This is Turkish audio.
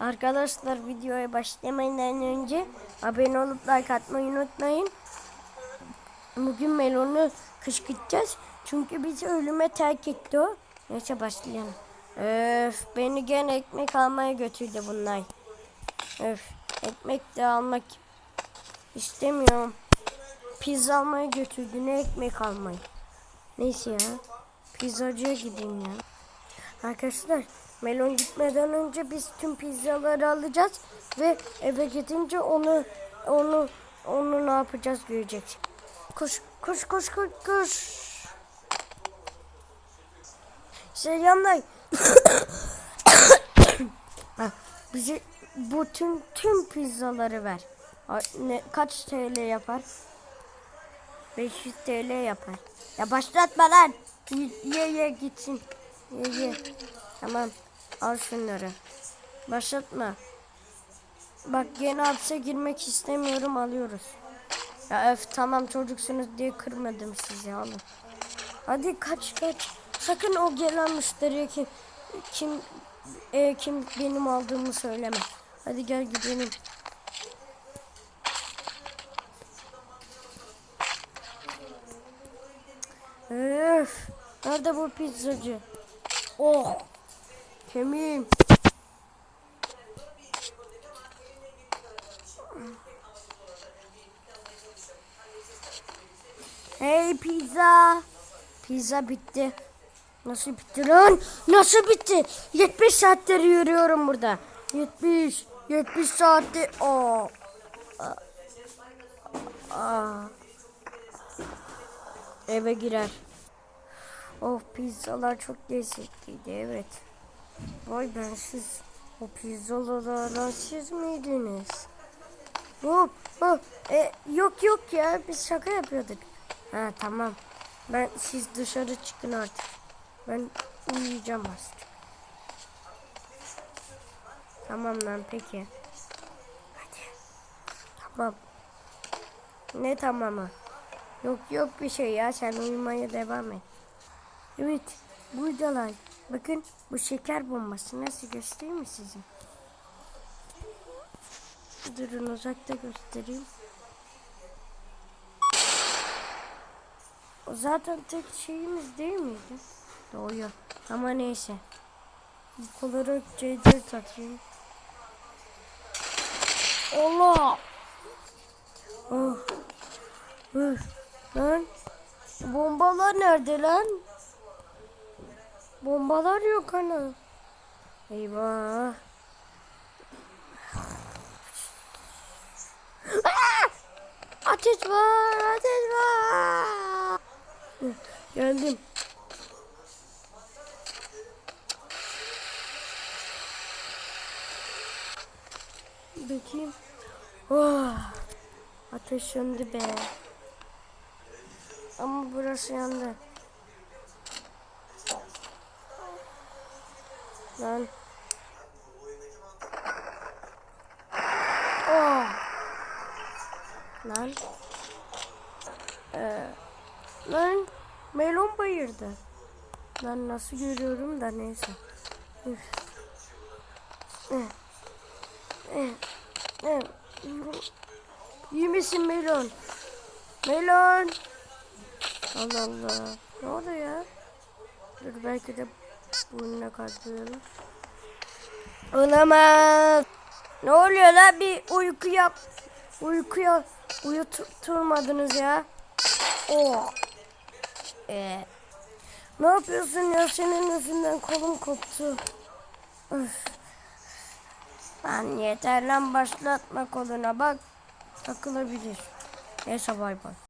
Arkadaşlar videoya başlamadan önce abone olup like atmayı unutmayın. Bugün Melon'u kışkırtacağız. Çünkü bizi ölüme terk etti o. Neyse başlayalım. Öf beni gene ekmek almaya götürdü bunlar. Öf ekmek de almak istemiyorum. Pizza almaya götürdü ne ekmek almayı. Neyse ya. Pizzacıya gideyim ya. Arkadaşlar Melon gitmeden önce biz tüm pizzaları alacağız ve eve gidince onu onu onu ne yapacağız görecek. Koş koş koş koş koş. Selamlar. Ha, Bize bu tüm tüm pizzaları ver. Ne, kaç TL yapar? 500 TL yapar. Ya başlatma lan. Ye, ye gitsin. Ye ye. Tamam. Al şunları. Başlatma. Bak gene hapse girmek istemiyorum alıyoruz. Ya öf tamam çocuksunuz diye kırmadım sizi alın. Hadi kaç kaç. Sakın o gelen müşteriye kim kim e, kim benim aldığımı söyleme. Hadi gel gidelim. Öf. Nerede bu pizzacı? Oh. Kemiğim. Hey pizza. Pizza bitti. Nasıl bitti lan? Nasıl bitti? 70 saattir yürüyorum burada. 70. 70 saattir. Aa. Aa. Eve girer. Oh pizzalar çok lezzetliydi evet. Vay ben siz o pizzalardan siz miydiniz? Hop hop e, yok yok ya biz şaka yapıyorduk. Ha tamam. Ben siz dışarı çıkın artık. Ben uyuyacağım artık. Tamam lan peki. Hadi. Tamam. Ne tamamı? Yok yok bir şey ya sen uyumaya devam et. Evet buradalar. Bakın bu şeker bombası nasıl göstereyim mi size? Durun uzakta göstereyim. O zaten tek şeyimiz değil miydi? Doğuyor. Ama neyse. İlk olarak C4 atayım. Allah! Oh. Üf. Lan. Bombalar nerede lan? Bombalar yok ana. Eyvah. Aa! Ateş var, ateş var. Geldim. Bakayım. Oh, ateş söndü be. Ama burası yandı. Lan. Oh. Lan. Ee, lan. Melon bayırdı. Lan nasıl görüyorum da neyse. Üf. Eh. Eh. Eh. İyi misin Melon? Melon. Allah Allah. Ne oldu ya? Dur belki de burnuna kaldıralım. Olamaz. Ne oluyor lan bir uyku yap. Uykuya uyuturmadınız ya. Oh. Ee, ne yapıyorsun ya senin yüzünden kolum koptu. Öf. Lan yeter lan başlatma koluna bak. Takılabilir. Neyse bay bay.